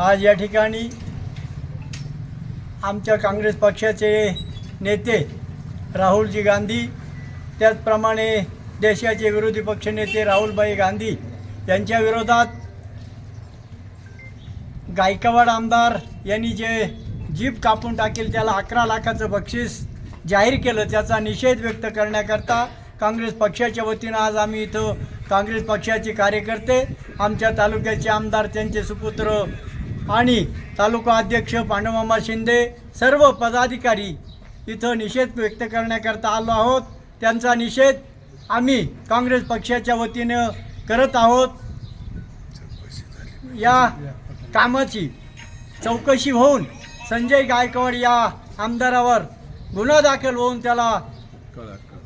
आज या ठिकाणी आमच्या काँग्रेस पक्षाचे नेते राहुलजी गांधी त्याचप्रमाणे देशाचे विरोधी पक्षनेते राहुलभाई गांधी यांच्या विरोधात गायकवाड आमदार यांनी जे जीप कापून टाकेल त्याला अकरा लाखाचं बक्षीस जाहीर केलं त्याचा निषेध व्यक्त करण्याकरता काँग्रेस पक्षाच्या वतीनं आज आम्ही इथं काँग्रेस पक्षाचे कार्यकर्ते आमच्या तालुक्याचे आमदार त्यांचे सुपुत्र आणि तालुका अध्यक्ष पांडुमामा शिंदे सर्व पदाधिकारी इथं निषेध व्यक्त करण्याकरता आलो आहोत. त्यांचा निषेध आम्ही काँग्रेस पक्षाच्या वतीनं करत आहोत. या कामाची चौकशी होऊन संजय गायकवाड या आमदारावर गुन्हा दाखल होऊन त्याला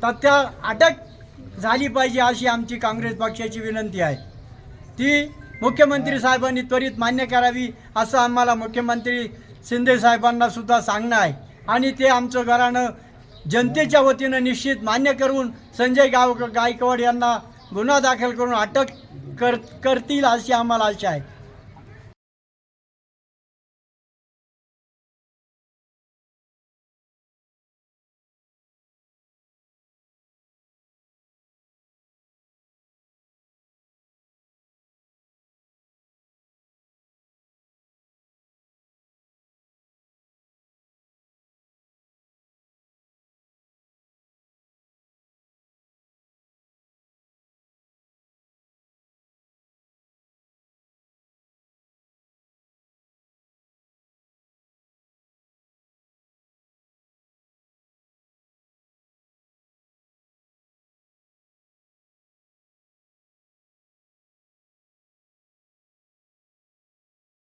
तथ्या अटक झाली पाहिजे अशी आमची काँग्रेस पक्षाची विनंती आहे. ती मुख्यमंत्री साहेबांनी त्वरित मान्य करावी असं आम्हाला मुख्यमंत्री शिंदे साहेबांना सुद्धा सांगणं आहे. आणि ते आमचं घराणं जनतेच्या वतीनं निश्चित मान्य करून संजय गाव गायकवाड यांना गुन्हा दाखल करून अटक कर करतील अशी आम्हाला आशा आहे.